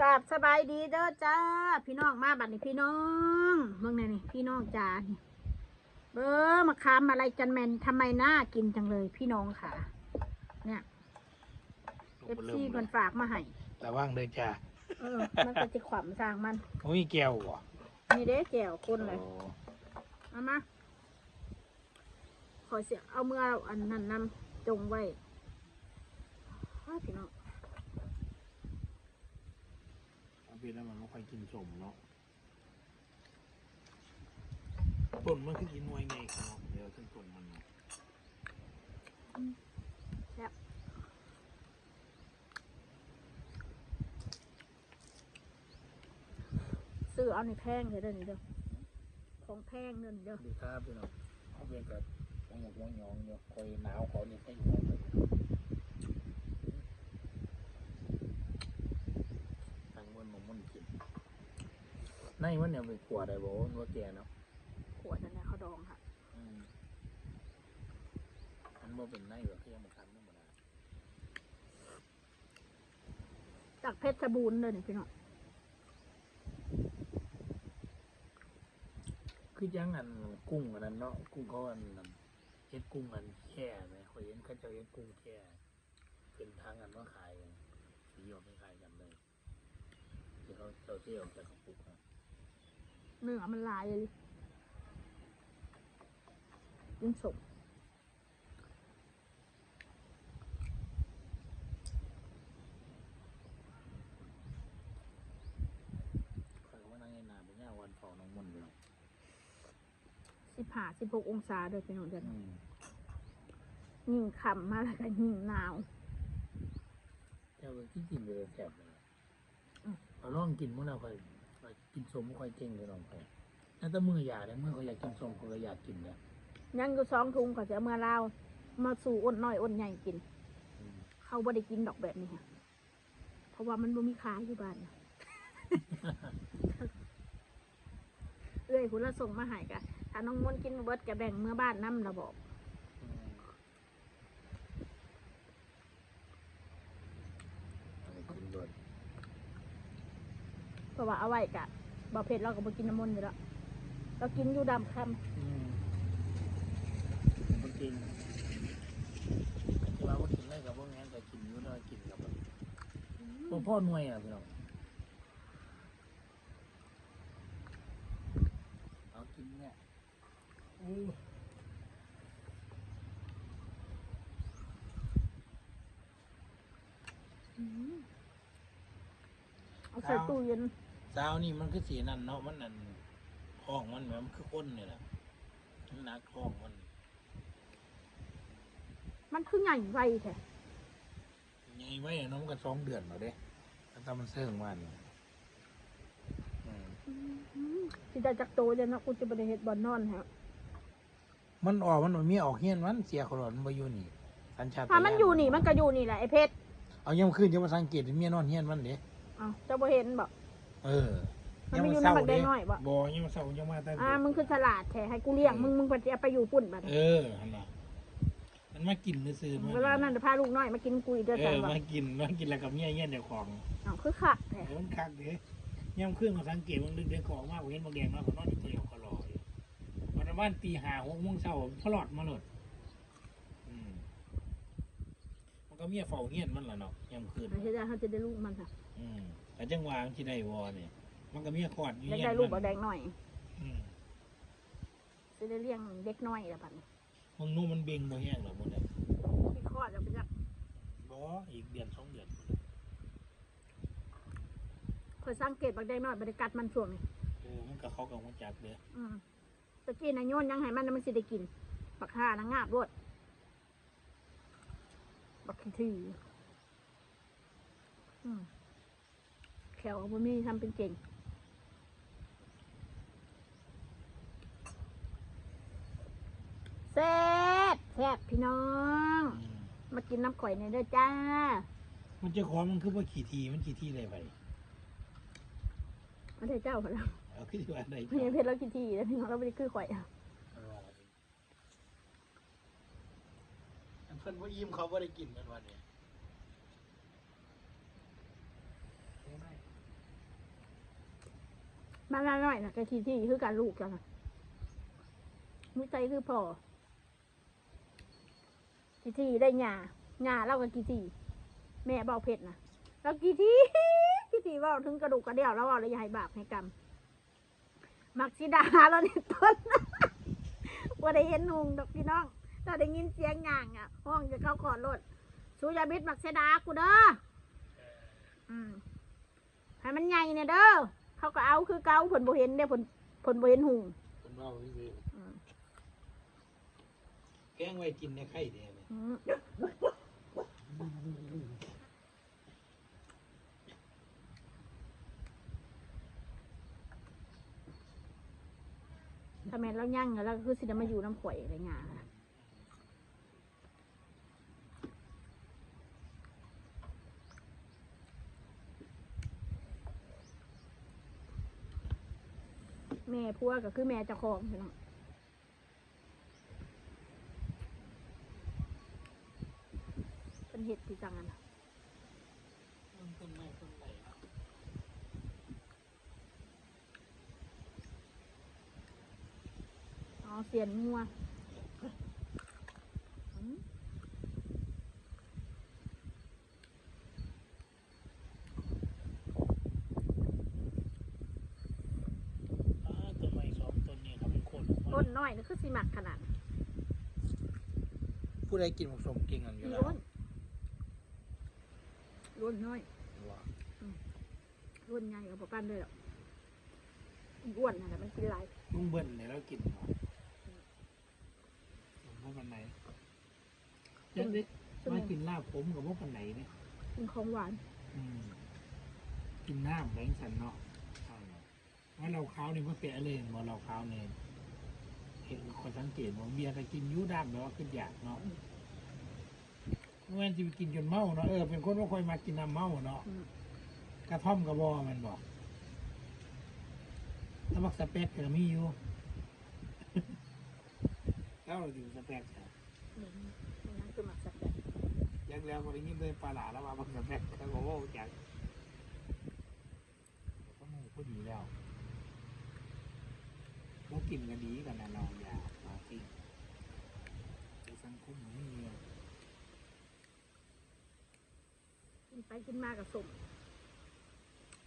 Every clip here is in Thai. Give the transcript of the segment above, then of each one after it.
กราบสบายดีเด้อจ้า พี่น้องมาบัดนี้พี่น้องเมืองไหนนี่พี่น้องจ้านี่เบอร์มาคามอะไรจันแมนทำไมน่ากินจังเลยพี่น้องค่ะ เนี่ยเอฟซีมันฝากมาให้แต่ว่างเลยจ้าเออมันก็จะขวำสร้างมันโอ้ยแก้วบ่นี่เด้แก้วคนเลยโอ้เอามาขอเสียเอาเมื่ออันนั้นนำจงไว้อ้าวพี่น้อง เอาไปแล้วมันไม่ค่อยกินสมเนาะต้นมันคือกินหน่วยไงครับเดี๋ยวขึ้นต้นมันเนาะซื้อเอาในแพงเลยเด้อนี่เด้อของแพงเด้อนี่เด้อดีครับพี่น้องเอาเป็นกับวงหมกวงหยองเนี่ยคอยหนาวเขาเนี่ยให้หยองเลยทางมันมันมันกิน ในมันเนี่ยไปขวดได้บ่ว่าแก่เนาะขวดนั่นนะเขาดองค่ะอืมมันบ่เป็นในแบบที่ยังมาทำธรรมดาจากเพชรบูรณ์เลยนี่พี่น้องคือยังอันกุ้งอันนั้นเนาะกุ้งเขาอันนั้นเฮ็ดกุ้งอันแค่ไหมเคยเห็นเขาเจะเฮ็ดกุ้งแค่เป็นทางอันว่าขายกันสีออกไม่ขายกันเลยที่เขาเจ้าเที่ยวออกจากกระปุกนะ เนื้อมันลายเลยยิ่งสมเขาก็ว่านั่งในนาเป็นย่าวันเฝ้าน้องมนต์อยู่เนาะสิบห้าสิบหกองศาเด้อพี่น้องเดือนอืมยิ่งขำมาแล้วก็ยิ่งหนาวเจ้าที่กินเลยแสบเลยอืมเราลองกินเมื่อเราค่อยค่ อยกินสมไม่ค่อยเก่งเลยลองไปแล้วแต่มืออยากเลยเมื่อเขาอยากกินสมเขาก็อยากกินเนี่ยยังอยู่สองทุงก็จะเอามื่อเล่ามาสู่อ้นน้อยอ้นใหญ่กินอืมเขาบ่ได้กินดอกแบบนี้ค่ะเพราะว่ามันบ่มีขายอยู่บ้านน่ะ เอ้ยคุณละส่งมาใหายกะถ้าน้องมนต์กินเบิดกะแบ่งเมื่อบ้านน้ำระบอก อืมเอาไปกินด้วย เพ ราะว่าเอาไว้กะบ่เผ็ดเราก็บ่กินน้ำมนต์อยู่แล้วเรากินอยู่ดำคอืมมันจริงที่ว่าว่ากินได้กับว่างั้นก็กินอยู่เนาะกินกับแบบำพ่อพ่อหน่วยอะพี่น้องเอากินเนี่ยอู้อืมเอาใส่ตู้เย็น สาวนี่มันคือสีนั่นเนาะมันนั่นท้องมันแบบมันคือก้นเนี่ยแหละมันหนักท้องมันมันคือใหญ่ไวแท้ยังไงไว้อะเนาะมันก็สองเดือนแล้วเด้แล้วถ้ามันเสื่องมันอืมสิได้จักโตจะเนาะกูจะบ่ได้เฮ็ดบ่อนนอนฮะมันออกมันบ่มีออกเฮียนมันเสียขลอนมันบ่อยู่นี่สัญชาตญาณถ้ามันอยู่นี่มันก็อยู่นี่แหละไอ้เพชรเอายังขึ้นจะมาสังเกตเมียนอนเฮียนมันเด้เอ้าเจ้าบ่เห็นบ่ เออมันไม่อยู่ในบักแดงน้อยบ่บ่ยังมาเศร้ายังมาตั้งอ่ามึงคือฉลาดแท้ให้กูเลี้ยงมึงมึงไปเอาไปอยู่ปุ่นบัดเออหั่นน่ะมันมากินซื่อๆมัเวลานั้นจะพาลูกน้อยมากินกุยเด้อเอจังอบ่มากินมากินแล้วกับเมียเงี้ยเดี๋ยวของเอ้าคือคักแท้เดี๋ยวมันคักเด้ย่ำเครื่องมาสังเกตมันดึกเดี๋ยวของมากกว่าเห็นบางแดงเนาะเขานอนอยู่ตัวเดียวเขารออยู่วันวันตีห้าหกโมงเช้าพลอดมาเลยอืม มันก็เมียเฝ้าเฮียนมันล่ะเนาะย่ำคืน ไม่ใช่ได้เขาจะได้ลูกมันค่ะอืมแต่จังหวะมันที่ได้วอเนี่ยมันก็เมียคลอดอยู่อยากเฮียนได้ลูกมับักแดงหน่อยอืมจะได้เลี้ยงเด็กน้อยละบัดนี้มึงนู้นมันเบ่งบ่แห้งหรอกมึงเนี่ยที่คลอดแล้วไปจักบ่อีกเดือนสองเดือนเคยสังเกตบักแดงน้อยบริกัดมันช่วงนี้เออมันก็เขากับมันจักเด้ออืมตะกี้นายโยนยังให้มันน่ะมันสิได้กินบักห่านางงาบรวด บักขี้ทีแขวของบ่มีทำเป็นเก่งแซ่บแซ่บพี่น้อง มากินน้ำข่อยในเด้อจ้า มันเจะของมันคือว่าขี่ทีมันขี่ทีอะไรไปไม่ได้เจ้าแล้วเอาคือว่าอะไรพี่เพชรเรากินทีแล้วพี่น้องเราไม่ได้คือข่อยอะ เพิ่นว่ายิ้มเขาว่ได้กินกันวันนี้มาหน่อยๆนะกะทีที่คือการลูกกันนะมิใจคือพ่อกีทีได้หยาหยาเล่ากับกีทีแม่เบาเผ็ดนะแล้วกีทีกีทีเว่าถึงกระดูกกระเดี่ยวแล้วเว่าเลยอย่าให้บาปให้กรรมมักซิดาแล้วนี่ต้นว่าได้เห็นนุงดอกพี่น้อง ถ้าได้ยินเสียงหย่างอะ ห้องจะเข้าขอดรถสูยาบิดมักเสยดากูเด้ออืมให้มันใหญ่เนี่ยเด้อเขาก็เอาคือเกาผลโบเห็นเด้อผลผลโบเห็นหุงคนเมาซื้ออืมแกงไว้กินในไข่เดียวเลยอืมถ้าแม่นเรายั่งแล้วก็คือสิได้มาอยู่น้ำข่อยอะไรเงี้ย แม่พัวก็คือแม่เจ้าของพี่น้องเป็นเห็ดที่จังอันน่ะต้นไม้ต้นไหนอ๋อเสียนงัวอืม อ่าต้นไม้สองต้นนี่เขาเป็นคน ต้นน้อยนี่คือ สิหมักขนาดผู้ใดกินผสมเก่งกันอยู่อีแล้วล้นล้นน้อยว่าล้นใหญ่กับปปั้นด้วยหรอกอีอ้วนน่ะนะมันกินหลายลุงเบิ้ลเนี่ยเรากินเนาะพวกมันไหนจะได้มากินลาบผมกับพวกมันไหนเนี่ยกินของหวาน อืมกินน้ำแบงสันเนาะเอาเนาะว่าเราข้าวนี่ว่าเตะเลยว่าเราข้าวเนี่ย เห็นคนสังเกตว่าเบียร์ไปกินยูดำแบบว่าขึ้นอยากเนาะเมื่อวันจะไปกินจนเมาเนาะเออเป็นคนว่าคอยมากินน้ำเมาเนาะอืมกระท่อมกระบอมันบอกแล้วมักสเปกก็มีอยู่แล้วเราอยู่สเปกใช่นี่นั่นคือหมักสับแบบยังแล้ววันนี้เลยปลาหลาแล้วว่ามักสเปกแล้วบอกว่าจากก็มูก็ดีแล้ว เรากินกันดีกันนะเราอย่ามากินในสังคมมันไม่มีอะกินไปกินมากับสม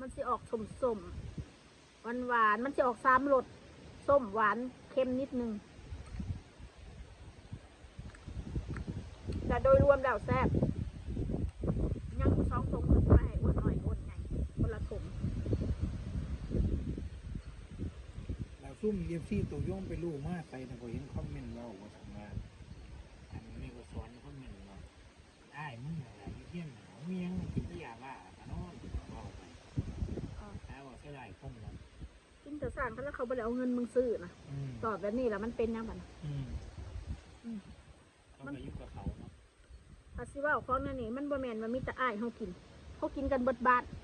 มันสิออกสมสมหวานหวานมันสิออกสามรสส้มหวานเค็มนิดนึงแต่โดยรวมแล้วแซ่บยังสองตรงคนไปอ้วนหน่อยอ้วนใหญ่คนละถุง เรา ซุ่มเยียบซี่ตัวย่อมไปลูกมากไปนะก็เห็นคอมเมนต์เราว่าทำงานอันนี้ก็สอนคอมเมนต์ว่าได้มึงอะไรเที่ยงหนาวเมียงกินที่ยาบ้ากันนอนว่าไปแต่ว่าเสียดายคงนะกินแต่สั่งเขาแล้วเขาไปเอาเงินมึงซื้อนะอืมตอบแบบนี้แล้วมันเป็นยังไงอืมอืมเขาไปยุ่งกับเขาเนาะอาซิว่าของนั่นนี่มันบ่แมนมันมีแต่อ้ายเขากิน เขากินกันเบิดบาทอืม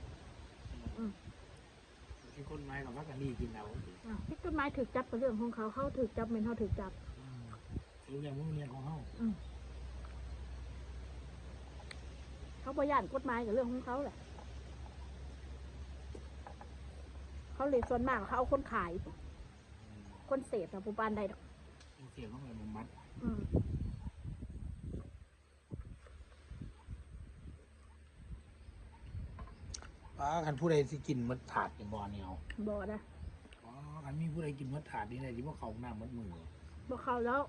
ที่คนไม้กับว่ากันดีกินเราอ้าวพิษต้นไม้ถือจับกับเรื่องของเขาเขาถือจับเป็นเขาถือจับ อืมรู้อย่างว่าเรียนของเขาเขาประหยัดกฎหมายกับเรื่องของเขาแหละ เขาเลยส่วนมากเขาเอาคนขายอืมคนเสพแต่ผู้ปานใดดอกเสียงของมันมัดอืม ป้าคันผู้ใดสิกินมัดถาดในบ่อเนี่ยเอาบ่นะอ๋อคันมีผู้ใดกินมัดถาดนี่เลยที่ว่าเขาหน้ามัดมือบ่เขาแล้ว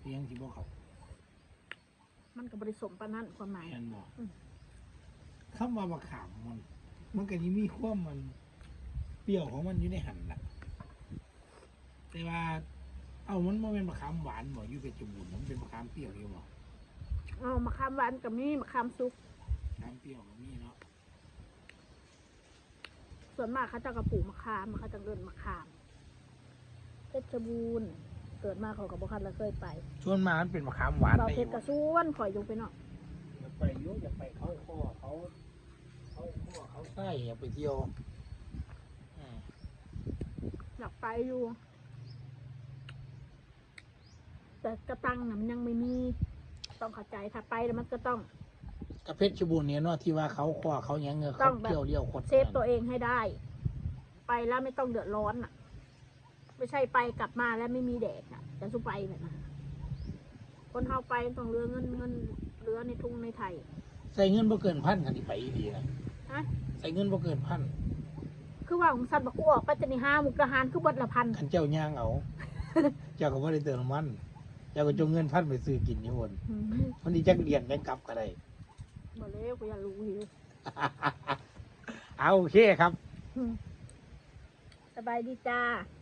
เลี้ยงที่ว่าเขามันก็บริสมปานนั้นความหมายแอนบอกอืม คำว่าบักขามมัน มันก็ยังมีความมัน เปรี้ยวของมันอยู่ในหันละแต่ว่า เอามันมาเป็นมะขามหวานบ่อยู่เป็นจมูกมันเป็นมะขามเปรี้ยวอยู่บ่ เอามะขามหวานกับนี่มะขามซุกมะขามเปรี้ยวก็มีเนาะส่วนมากเขาจะกระปลูกมะขามเขาจะเดินมะขามเพชรบูรณ์เกิดมาเขากับบุคันเราเคยไปส่วนมากมันเป็นมะขามหวานเราได้เพอชรยู่กระส่วนข่อยอยู่ไปเนาะอยากไปอยุ่อยากไปเขาข้อเขาเขาข้อเขาใส่อยากไปเที่ยวอืมอยากไปอยู่ แต่กระตังน่ะมันยังไม่มี ต้องเข้าใจถ้าไปแล้วมันก็ต้อง กับเพชรบูรณ์เนี่ยเนาะที่ว่าเขาคว้าเขาหยังเงือต้เขาองแบบ เที่ยวเลี้ยวคนเซฟตัวเองให้ได้ ไปแล้วไม่ต้องเดือดร้อนอะ ไม่ใช่ไปกลับมาแล้วไม่มีแดกอะจะสู้ไปแบบนั้นคนเข้าไปต้องเรือเงินเงินเรือในทุ่งในไทย ใส่เงินบ่เกินพันกันที่ไปดีนะฮะ ใส่เงินบ่เกินพันคือว่าของสันบักกูออกไปจะในห้ามุกดาหารคือบดละพัน ขันเจ้าย่างเอา เจ้าก็บ่ได้เติมน้ำมัน เจ้าก็จงเงินพันไปซื้อกินอยู่คนอืมมันดีจักเรียนจักกลับก็ได้บ่เลยกูอยากรู้หิวเอาโอเคครับอืมสบายดีจ้าส